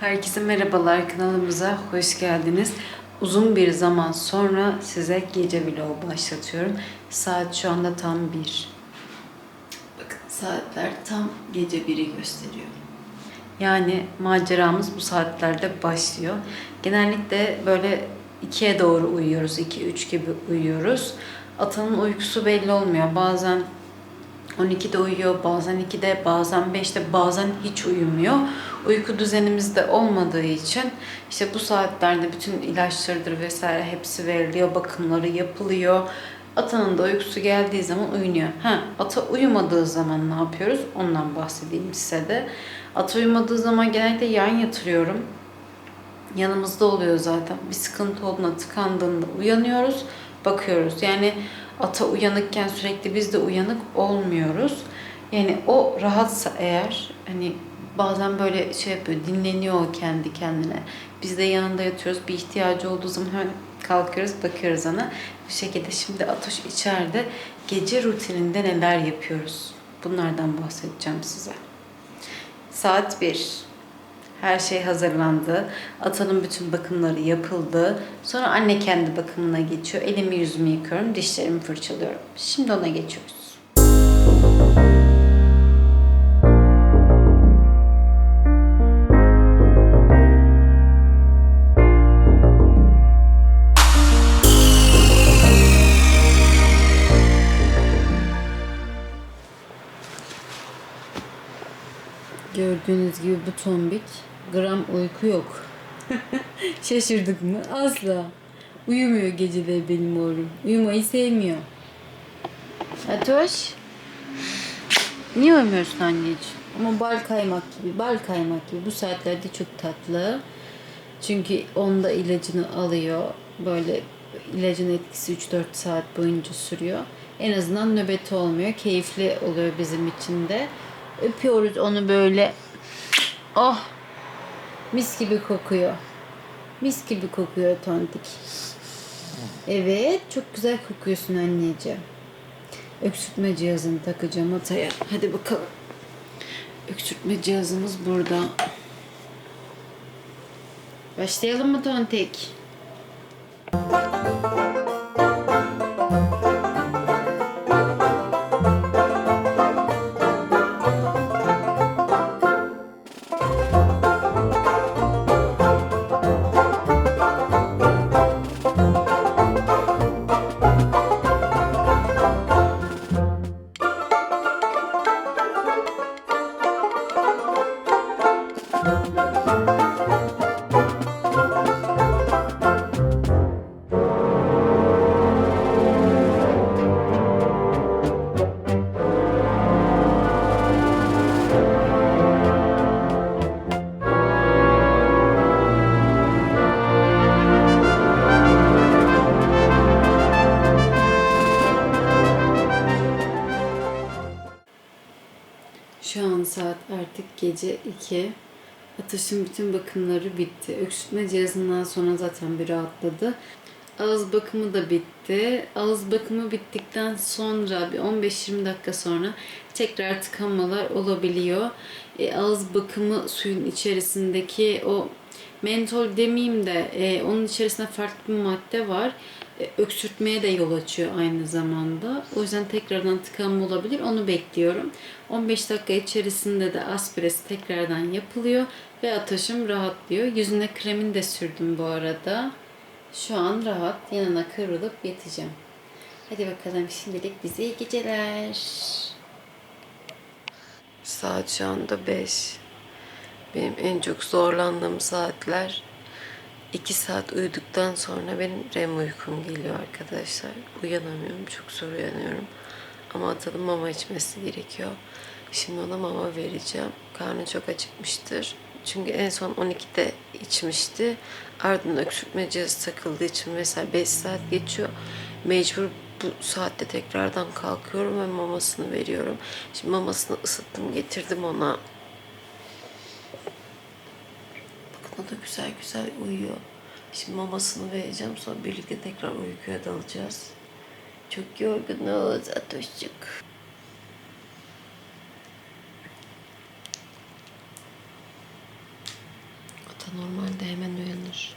Herkese merhabalar kanalımıza hoş geldiniz. Uzun bir zaman sonra size gece vlogu başlatıyorum. Saat şu anda tam bir. Bakın saatler tam gece 1'i gösteriyor. Yani maceramız bu saatlerde başlıyor. Genellikle böyle 2'ye doğru uyuyoruz. 2-3 gibi uyuyoruz. Atanın uykusu belli olmuyor. Bazen 12'de uyuyor, bazen 2'de, bazen 5'te, bazen hiç uyumuyor. Uyku düzenimizde olmadığı için işte bu saatlerde bütün ilaçlarıdır vesaire hepsi veriliyor, bakımları yapılıyor. Atanın da uykusu geldiği zaman uyunuyor. Ha, ata uyumadığı zaman ne yapıyoruz? Ondan bahsedeyim size de. Ata uyumadığı zaman genellikle yan yatırıyorum. Yanımızda oluyor zaten. Bir sıkıntı olduğunda tıkandığında uyanıyoruz, bakıyoruz. Yani ata uyanıkken sürekli biz de uyanık olmuyoruz. Yani o rahatsa eğer hani bazen böyle şey yapıyor, dinleniyor kendi kendine. Biz de yanında yatıyoruz. Bir ihtiyacı olduğu zaman hemen kalkıyoruz, bakıyoruz ona. Bu şekilde şimdi Atoş içeride gece rutininde neler yapıyoruz? Bunlardan bahsedeceğim size. Saat 1. Her şey hazırlandı. Atanın bütün bakımları yapıldı. Sonra anne kendi bakımına geçiyor. Elimi yüzümü yıkıyorum, dişlerimi fırçalıyorum. Şimdi ona geçiyoruz. Gördüğünüz gibi bu tombik gram uyku yok. Şaşırdık mı? Asla. Uyumuyor geceleri benim oğlum. Uyumayı sevmiyor. Atoş. Niye uyumuyorsun anneciğim? Ama bal kaymak gibi, bal kaymak gibi. Bu saatlerde çok tatlı. Çünkü onda ilacını alıyor. Böyle ilacın etkisi 3-4 saat boyunca sürüyor. En azından nöbeti olmuyor. Keyifli oluyor bizim için de. Öpüyoruz onu böyle. Oh! Mis gibi kokuyor. Mis gibi kokuyor tontik. Evet, çok güzel kokuyorsun anneciğim. Öksürtme cihazını takacağım Atay'a. Hadi bakalım. Öksürtme cihazımız burada. Başlayalım mı tontik? Şu gece 2. Ateşin bütün bakımları bitti. Öksürtme cihazından sonra zaten bir rahatladı. Ağız bakımı da bitti. Ağız bakımı bittikten sonra bir 15-20 dakika sonra tekrar tıkanmalar olabiliyor. E, ağız bakımı suyun içerisindeki o mentol demeyeyim de e, onun içerisinde farklı bir madde var. E, öksürtmeye de yol açıyor aynı zamanda. O yüzden tekrardan tıkanma olabilir. Onu bekliyorum. 15 dakika içerisinde de aspiresi tekrardan yapılıyor ve ateşim rahatlıyor. Yüzüne kremini de sürdüm bu arada. Şu an rahat. Yanına kıvrılıp yatacağım. Hadi bakalım şimdilik bize iyi geceler. Saat şu anda 5. Benim en çok zorlandığım saatler 2 saat uyuduktan sonra benim REM uykum geliyor arkadaşlar. Uyanamıyorum. Çok zor uyanıyorum. Ama atalım mama içmesi gerekiyor. Şimdi ona mama vereceğim. Karnı çok acıkmıştır. Çünkü en son 12'de içmişti. Ardından öksürtme cihazı takıldığı için mesela 5 saat geçiyor. Mecbur bu saatte tekrardan kalkıyorum ve mamasını veriyorum. Şimdi mamasını ısıttım getirdim ona. Bakın o da güzel güzel uyuyor. Şimdi mamasını vereceğim sonra birlikte tekrar uykuya dalacağız. Çok yorgunuz Atoşcuk. Ata normalde hemen uyanır.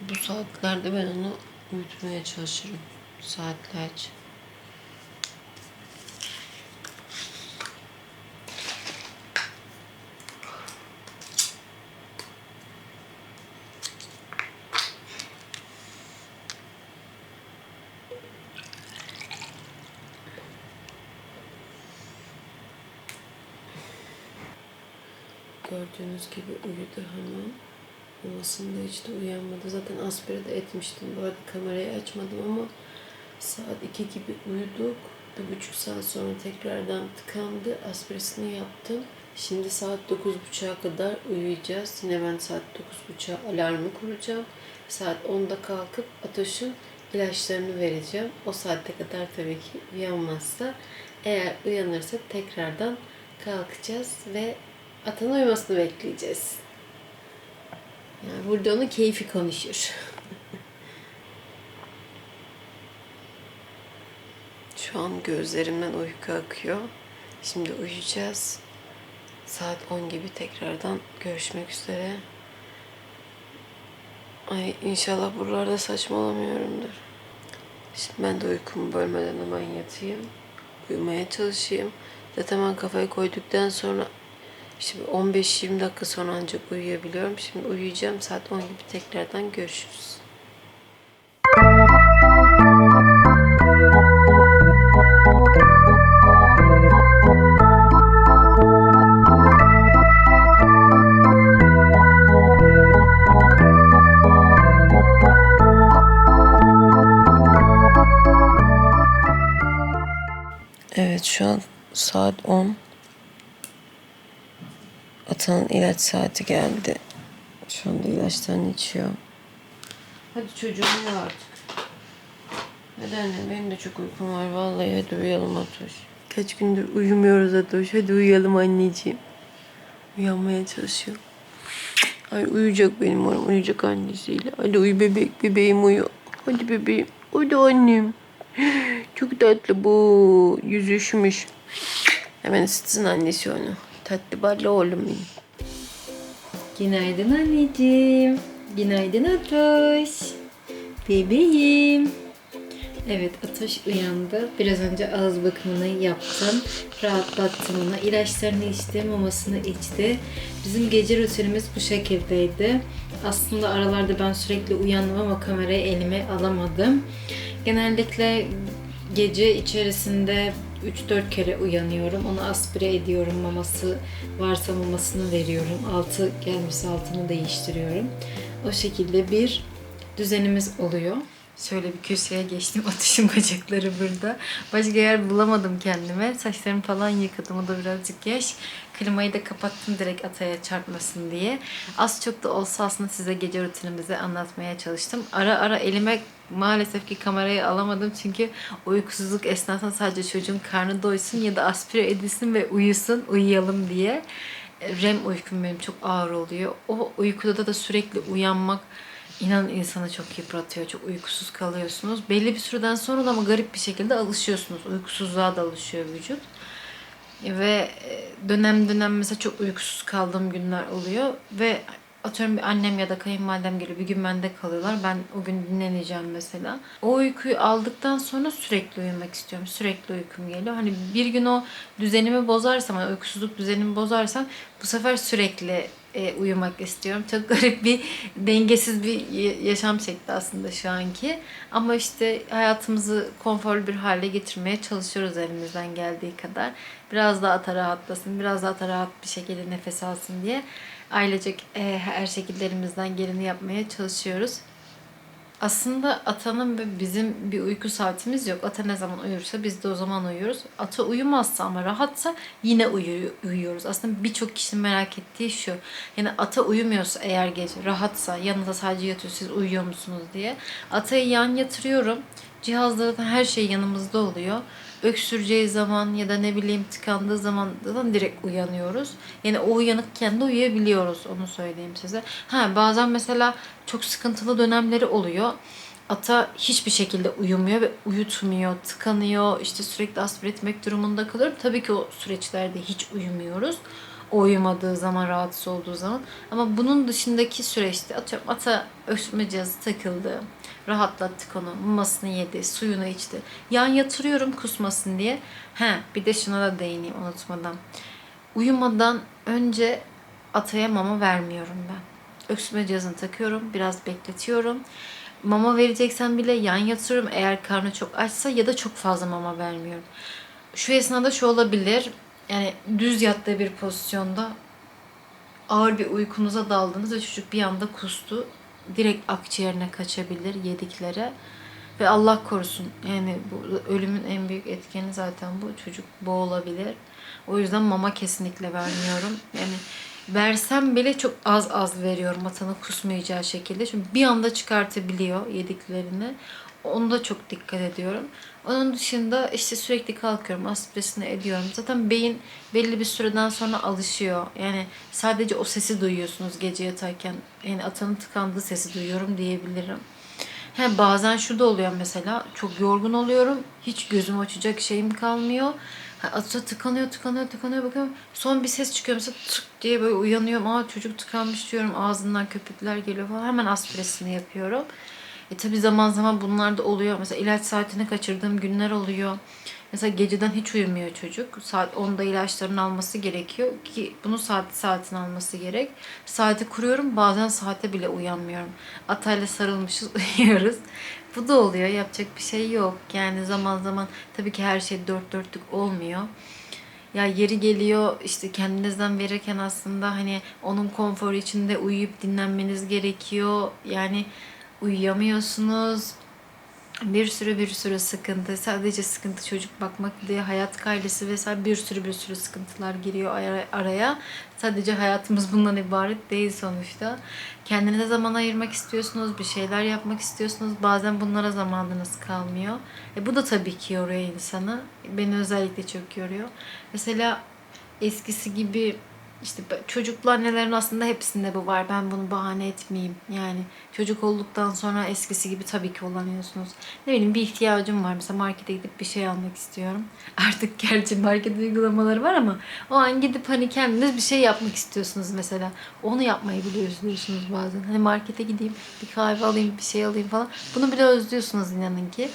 Bu saatlerde ben onu uyutmaya çalışırım. Saatlerce. Gördüğünüz gibi uyudu hemen. Yuvasında hiç de uyanmadı. Zaten aspire de etmiştim. Bu arada kamerayı açmadım ama saat 2 gibi uyuduk. Bir buçuk saat sonra tekrardan tıkandı. Aspiresini yaptım. Şimdi saat 9.30'a kadar uyuyacağız. Yine ben saat 9.30'a alarmı kuracağım. Saat 10'da kalkıp Atoş'un ilaçlarını vereceğim. O saate kadar tabii ki uyanmazsa. Eğer uyanırsa tekrardan kalkacağız ve Atan uyumasını bekleyeceğiz. Yani burada onun keyfi konuşur. Şu an gözlerimden uyku akıyor. Şimdi uyuyacağız. Saat 10 gibi tekrardan görüşmek üzere. Ay inşallah buralarda saçmalamıyorumdur. Şimdi ben de uykumu bölmeden hemen yatayım. Uyumaya çalışayım. Zaten ben kafayı koyduktan sonra işte 15-20 dakika sonra ancak uyuyabiliyorum. Şimdi uyuyacağım. Saat 10 gibi tekrardan görüşürüz. Evet şu an saat 10. Atanın ilaç saati geldi. Şu anda ilaçlarını içiyor. Hadi çocuğum uyu artık. Hadi annem benim de çok uykum var. Vallahi hadi uyuyalım Atoş. Kaç gündür uyumuyoruz Atoş. Hadi uyuyalım anneciğim. Uyanmaya çalışıyor. Ay uyuyacak benim oğlum. Uyuyacak annesiyle. Hadi uyu bebek. Bebeğim uyu. Hadi bebeğim. Hadi annem. Çok tatlı bu. Yüzü üşümüş. Hemen ısıtsın annesi onu. Tatlı ballı oğlum benim. Günaydın anneciğim. Günaydın Atoş. Bebeğim. Evet Atoş uyandı. Biraz önce ağız bakımını yaptım. Rahatlattım onu. İlaçlarını içti, mamasını içti. Bizim gece rutinimiz bu şekildeydi. Aslında aralarda ben sürekli uyandım ama kamerayı elime alamadım. Genellikle gece içerisinde 3-4 kere uyanıyorum. Onu aspire ediyorum. Maması varsa mamasını veriyorum. Altı gelmişse altını değiştiriyorum. O şekilde bir düzenimiz oluyor. Şöyle bir köşeye geçtim. Atışım bacakları burada. Başka yer bulamadım kendime. Saçlarımı falan yıkadım. O da birazcık yaş. Klimayı da kapattım direkt ataya çarpmasın diye. Az çok da olsa aslında size gece rutinimizi anlatmaya çalıştım. Ara ara elime maalesef ki kamerayı alamadım çünkü uykusuzluk esnasında sadece çocuğun karnı doysun ya da aspire edilsin ve uyusun, uyuyalım diye. REM uykum benim çok ağır oluyor. O uykuda da sürekli uyanmak İnanın insanı çok yıpratıyor. Çok uykusuz kalıyorsunuz. Belli bir süreden sonra da ama garip bir şekilde alışıyorsunuz. Uykusuzluğa da alışıyor vücut. Ve e, dönem dönem mesela çok uykusuz kaldığım günler oluyor. Ve atıyorum bir annem ya da kayınvalidem geliyor. Bir gün bende kalıyorlar. Ben o gün dinleneceğim mesela. O uykuyu aldıktan sonra sürekli uyumak istiyorum. Sürekli uykum geliyor. Hani bir gün o düzenimi bozarsam, hani uykusuzluk düzenimi bozarsam bu sefer sürekli e, uyumak istiyorum. Çok garip bir dengesiz bir yaşam şekli aslında şu anki. Ama işte hayatımızı konforlu bir hale getirmeye çalışıyoruz elimizden geldiği kadar. Biraz daha ata rahatlasın, biraz daha ata rahat bir şekilde nefes alsın diye ailecek e, her şekilde elimizden geleni yapmaya çalışıyoruz. Aslında atanın ve bizim bir uyku saatimiz yok. Ata ne zaman uyursa biz de o zaman uyuyoruz. Ata uyumazsa ama rahatsa yine uyu- uyuyoruz. Aslında birçok kişinin merak ettiği şu. Yani ata uyumuyorsa eğer gece rahatsa yanında sadece yatıyor siz uyuyor musunuz diye. Atayı yan yatırıyorum. Cihazların her şey yanımızda oluyor. Öksüreceği zaman ya da ne bileyim tıkandığı zaman da direkt uyanıyoruz. Yani o uyanıkken de uyuyabiliyoruz onu söyleyeyim size. Ha bazen mesela çok sıkıntılı dönemleri oluyor. Ata hiçbir şekilde uyumuyor ve uyutmuyor, tıkanıyor, işte sürekli aspire etmek durumunda kalıyorum. Tabii ki o süreçlerde hiç uyumuyoruz. Uyumadığı zaman, rahatsız olduğu zaman. Ama bunun dışındaki süreçte atıyorum ata öksürme cihazı takıldı. Rahatlattık onu. Mamasını yedi, suyunu içti. Yan yatırıyorum kusmasın diye. He, bir de şuna da değineyim unutmadan. Uyumadan önce ataya mama vermiyorum ben. Öksürme cihazını takıyorum, biraz bekletiyorum. Mama vereceksen bile yan yatırıyorum eğer karnı çok açsa ya da çok fazla mama vermiyorum. Şu esnada şu olabilir. Yani düz yattığı bir pozisyonda ağır bir uykunuza daldınız ve çocuk bir anda kustu. Direkt akciğerine kaçabilir yediklere. Ve Allah korusun yani bu ölümün en büyük etkeni zaten bu. Çocuk boğulabilir. O yüzden mama kesinlikle vermiyorum. Yani versem bile çok az az veriyorum atanı kusmayacağı şekilde. Çünkü bir anda çıkartabiliyor yediklerini. Onda çok dikkat ediyorum. Onun dışında işte sürekli kalkıyorum, aspiresini ediyorum. Zaten beyin belli bir süreden sonra alışıyor. Yani sadece o sesi duyuyorsunuz gece yatarken. Yani atanın tıkandığı sesi duyuyorum diyebilirim. He, bazen şu da oluyor mesela. Çok yorgun oluyorum. Hiç gözüm açacak şeyim kalmıyor. Ha, tıkanıyor, tıkanıyor, tıkanıyor. Bakıyorum. Son bir ses çıkıyor mesela tık diye böyle uyanıyorum. Aa çocuk tıkanmış diyorum. Ağzından köpükler geliyor falan. Hemen aspiresini yapıyorum. E tabi zaman zaman bunlar da oluyor. Mesela ilaç saatini kaçırdığım günler oluyor. Mesela geceden hiç uyumuyor çocuk. Saat 10'da ilaçlarını alması gerekiyor ki bunu saat saatini alması gerek. Saati kuruyorum bazen saate bile uyanmıyorum. Atayla sarılmışız uyuyoruz. Bu da oluyor yapacak bir şey yok. Yani zaman zaman tabii ki her şey dört dörtlük olmuyor. Ya yeri geliyor işte kendinizden verirken aslında hani onun konforu içinde uyuyup dinlenmeniz gerekiyor. Yani uyuyamıyorsunuz. Bir sürü bir sürü sıkıntı. Sadece sıkıntı çocuk bakmak diye hayat kaygısı vesaire bir sürü bir sürü sıkıntılar giriyor ara- araya. Sadece hayatımız bundan ibaret değil sonuçta. Kendinize zaman ayırmak istiyorsunuz, bir şeyler yapmak istiyorsunuz. Bazen bunlara zamanınız kalmıyor. E bu da tabii ki yoruyor insanı. Beni özellikle çok yoruyor. Mesela eskisi gibi işte çocuklu annelerin aslında hepsinde bu var. Ben bunu bahane etmeyeyim. Yani çocuk olduktan sonra eskisi gibi tabii ki olamıyorsunuz. Ne bileyim bir ihtiyacım var. Mesela markete gidip bir şey almak istiyorum. Artık gerçi market uygulamaları var ama o an gidip hani kendiniz bir şey yapmak istiyorsunuz mesela. Onu yapmayı bile özlüyorsunuz bazen. Hani markete gideyim, bir kahve alayım, bir şey alayım falan. Bunu bile özlüyorsunuz inanın ki.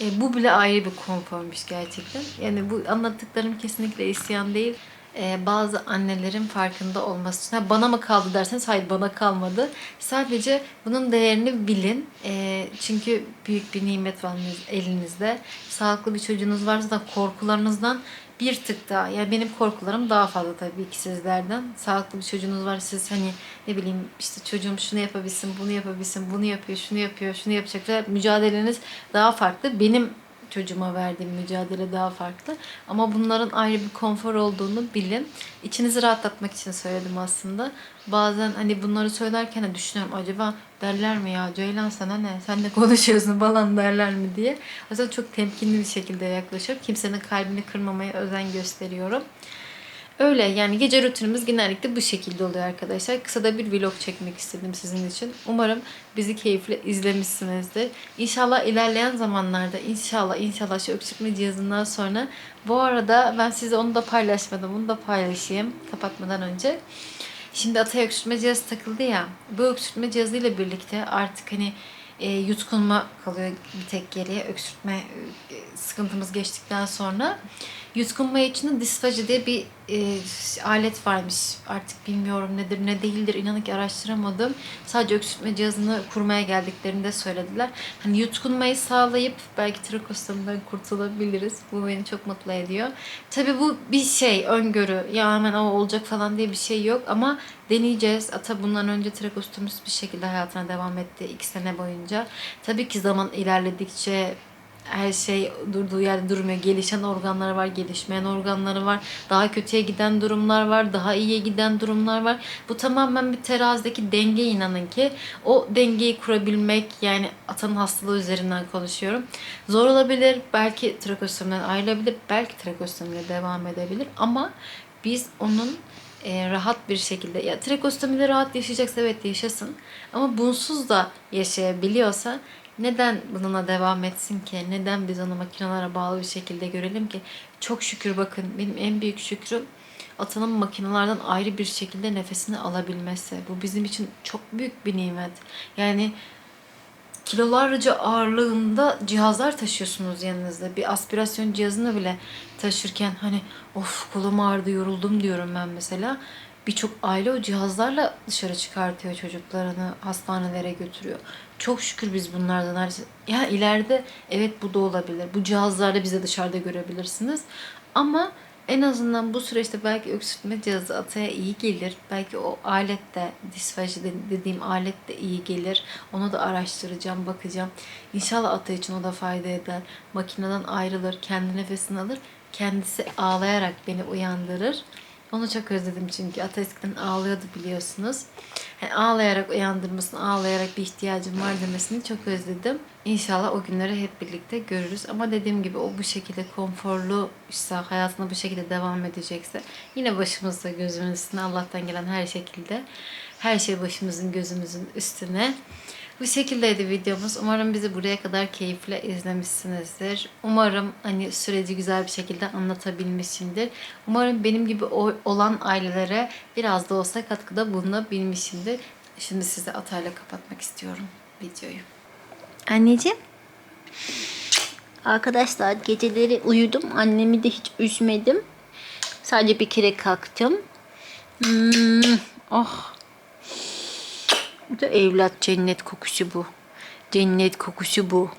E, bu bile ayrı bir konformuş gerçekten. Yani bu anlattıklarım kesinlikle isyan değil. E, bazı annelerin farkında olması bana mı kaldı derseniz hayır bana kalmadı. Sadece bunun değerini bilin. E, çünkü büyük bir nimet var elinizde. Sağlıklı bir çocuğunuz varsa da korkularınızdan bir tık daha. Yani benim korkularım daha fazla tabii ki sizlerden. Sağlıklı bir çocuğunuz var siz hani ne bileyim işte çocuğum şunu yapabilsin, bunu yapabilsin, bunu yapıyor, şunu yapıyor, şunu yapacaklar. Mücadeleniz daha farklı. Benim çocuğuma verdiğim mücadele daha farklı. Ama bunların ayrı bir konfor olduğunu bilin. İçinizi rahatlatmak için söyledim aslında. Bazen hani bunları söylerken de düşünüyorum acaba derler mi ya Ceylan sana ne sen ne konuşuyorsun falan derler mi diye. O yüzden çok temkinli bir şekilde yaklaşıp kimsenin kalbini kırmamaya özen gösteriyorum. Öyle yani gece rutinimiz genellikle bu şekilde oluyor arkadaşlar. Kısa da bir vlog çekmek istedim sizin için. Umarım bizi keyifle izlemişsinizdir. İnşallah ilerleyen zamanlarda inşallah inşallah şu öksürtme cihazından sonra bu arada ben size onu da paylaşmadım. Onu da paylaşayım kapatmadan önce. Şimdi Atay öksürtme cihazı takıldı ya. Bu öksürtme cihazıyla birlikte artık hani e, yutkunma kalıyor bir tek geriye öksürtme e, sıkıntımız geçtikten sonra. Yutkunma için disfaji diye bir e, alet varmış. Artık bilmiyorum nedir ne değildir inanın ki araştıramadım. Sadece öksürtme cihazını kurmaya geldiklerinde söylediler. Hani yutkunmayı sağlayıp belki trakostomdan kurtulabiliriz. Bu beni çok mutlu ediyor. Tabi bu bir şey öngörü. Ya hemen o olacak falan diye bir şey yok ama deneyeceğiz. Ata bundan önce trakostomist bir şekilde hayatına devam etti iki sene boyunca. Tabii ki zaman ilerledikçe her şey durduğu yerde durmuyor. Gelişen organları var, gelişmeyen organları var. Daha kötüye giden durumlar var, daha iyiye giden durumlar var. Bu tamamen bir terazideki denge inanın ki. O dengeyi kurabilmek yani atanın hastalığı üzerinden konuşuyorum. Zor olabilir. Belki trakostomiden ayrılabilir. Belki trakostomiyle devam edebilir. Ama biz onun e, rahat bir şekilde ya trakostomide rahat yaşayacaksa evet yaşasın ama bunsuz da yaşayabiliyorsa neden bununla devam etsin ki? Neden biz onu makinelere bağlı bir şekilde görelim ki? Çok şükür bakın benim en büyük şükrüm Atanın makinelerden ayrı bir şekilde nefesini alabilmesi. Bu bizim için çok büyük bir nimet. Yani kilolarca ağırlığında cihazlar taşıyorsunuz yanınızda. Bir aspirasyon cihazını bile taşırken hani of kolum ağrıdı yoruldum diyorum ben mesela. Birçok aile o cihazlarla dışarı çıkartıyor çocuklarını, hastanelere götürüyor. Çok şükür biz bunlardan Ya ileride evet bu da olabilir. Bu cihazlarla bize dışarıda görebilirsiniz. Ama en azından bu süreçte belki öksürtme cihazı ataya iyi gelir. Belki o alet de disfaji de- dediğim alet de iyi gelir. Onu da araştıracağım, bakacağım. İnşallah ata için o da fayda eder. Makineden ayrılır, kendi nefesini alır. Kendisi ağlayarak beni uyandırır. Onu çok özledim çünkü ata eskiden ağlıyordu biliyorsunuz. Yani ağlayarak uyandırmasını, ağlayarak bir ihtiyacım var demesini çok özledim. İnşallah o günleri hep birlikte görürüz. Ama dediğim gibi o bu şekilde konforlu ise hayatına bu şekilde devam edecekse yine başımızda gözümüzün üstüne Allah'tan gelen her şekilde her şey başımızın gözümüzün üstüne. Bu şekildeydi videomuz. Umarım bizi buraya kadar keyifle izlemişsinizdir. Umarım hani süreci güzel bir şekilde anlatabilmişimdir. Umarım benim gibi olan ailelere biraz da olsa katkıda bulunabilmişimdir. Şimdi size Atay'la kapatmak istiyorum videoyu. Anneciğim. Arkadaşlar geceleri uyudum. Annemi de hiç üzmedim. Sadece bir kere kalktım. Hmm, oh. Bu da evlat cennet kokusu bu. Cennet kokusu bu.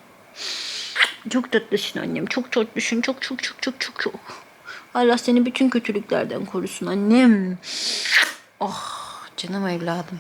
Çok tatlısın annem. Çok tatlısın. Çok çok çok çok çok çok. Allah seni bütün kötülüklerden korusun annem. Oh canım evladım.